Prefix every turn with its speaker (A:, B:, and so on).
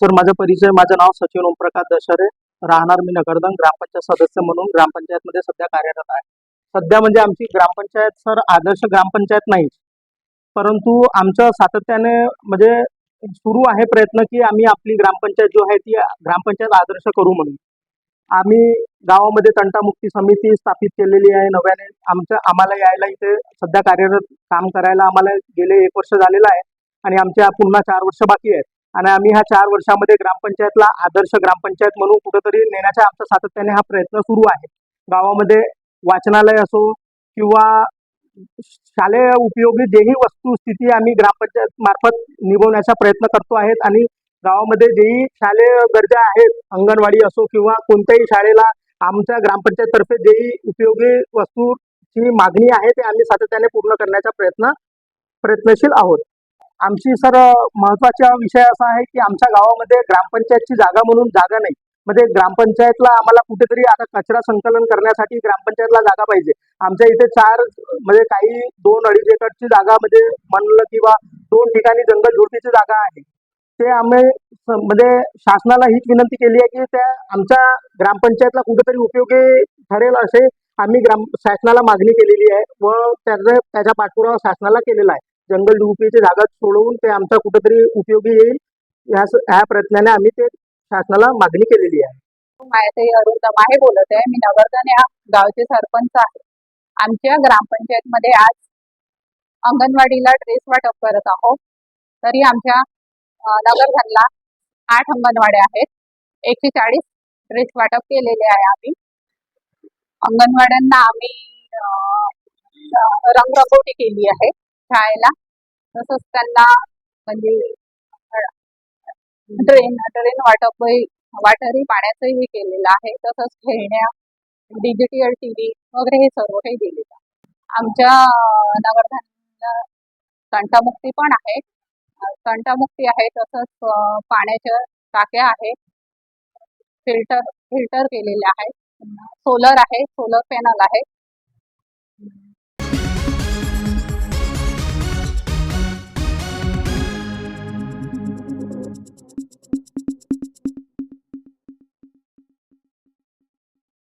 A: Sir माझा परिचय माझं नाव सचिन ओमप्रकाश दशरे राहणार मी नगरदन ग्रामपंचायत सदस्य म्हणून ग्रामपंचायतमध्ये सध्या कार्यरत आहे. सध्या म्हणजे आमची ग्रामपंचायत सर आदर्श ग्रामपंचायत नाही. परंतु आमचं सातत्याने म्हणजे सुरू आहे प्रयत्न की आम्ही आपली ग्रामपंचायत जो आहे ती ग्रामपंचायत आदर्श करू म्हणून. आम्ही गावामध्ये तंटामुक्ती समिती स्थापित केलेली आहे. नव्याने आमच्या आम्हाला यायला इथे सध्या कार्यरत काम करायला आम्हाला गेले एक वर्ष झालेलं आहे. आणि आमच्या पुन्हा चार वर्ष बाकी आहेत. आणि आम्ही ह्या चार वर्षामध्ये ग्रामपंचायतला आदर्श ग्रामपंचायत म्हणून कुठंतरी नेण्याचा आमचा सातत्याने हा प्रयत्न सुरू आहे. गावामध्ये वाचनालय असो किंवा शालेय उपयोगी जेही वस्तुस्थिती आम्ही ग्रामपंचायत मार्फत निभवण्याचा प्रयत्न करतो आहेत आणि गावामध्ये जेही शालेय गरजा आहेत अंगणवाडी असो किंवा कोणत्याही शाळेला आमच्या ग्रामपंचायततर्फे जेही उपयोगी वस्तूची मागणी आहे ते आम्ही सातत्याने पूर्ण करण्याचा प्रयत्न प्रयत्नशील आहोत. आमची सर महत्त्वाचा विषय असा आहे की आमच्या गावामध्ये ग्रामपंचायतची जागा म्हणून जागा नाही. म्हणजे ग्रामपंचायतला आम्हाला कुठेतरी आता कचरा संकलन करण्यासाठी ग्रामपंचायतला जागा पाहिजे. आमच्या इथे चार म्हणजे काही दोन अडीच एकरची जागा म्हणजे म्हणलं किंवा दोन ठिकाणी जंगल झुडपीची जागा आहे. ते आम्ही म्हणजे शासनाला हीच विनंती केली आहे की त्या आमच्या ग्रामपंचायतला कुठेतरी उपयोगी ठरेल असे आम्ही ग्राम शासनाला मागणी केलेली आहे व त्याचा त्याचा पाठपुरावा शासनाला केलेला आहे. जंगल डुबकीची जागा सोडवून ते आमचा कुठेतरी उपयोगी येईल. या ह्या प्रयत्नाने आम्ही ते शासनाला मागणी केलेली आहे.
B: मायाताई अरुण दमाहे बोलत आहे. मी नगरधन या गावचे सरपंच आहे. आमच्या ग्रामपंचायतमध्ये आज अंगणवाडीला ड्रेस वाटप करत आहोत. तरी आमच्या नगरधनला आठ अंगणवाड्या आहेत. एकशे चाळीस ड्रेस वाटप केलेले आहे आम्ही. अंगणवाड्यांना आम्ही रंगरंगोटी केली आहे. शाळेला तसंच त्यांना म्हणजे ट्रेन ट्रेन वाटप वाटरही पाण्याचंही हे केलेलं आहे. तसंच खेळण्या डिजिटल टी व्ही वगैरे हे सर्व काही दिलेलं आहे. आमच्या अं, कंटामुक्ती पण आहे. कंटामुक्ती आहे तसंच पाण्याच्या टाक्या आहेत. फिल्टर फिल्टर केलेले आहेत सोलर आहे सोलर पॅनल आहे.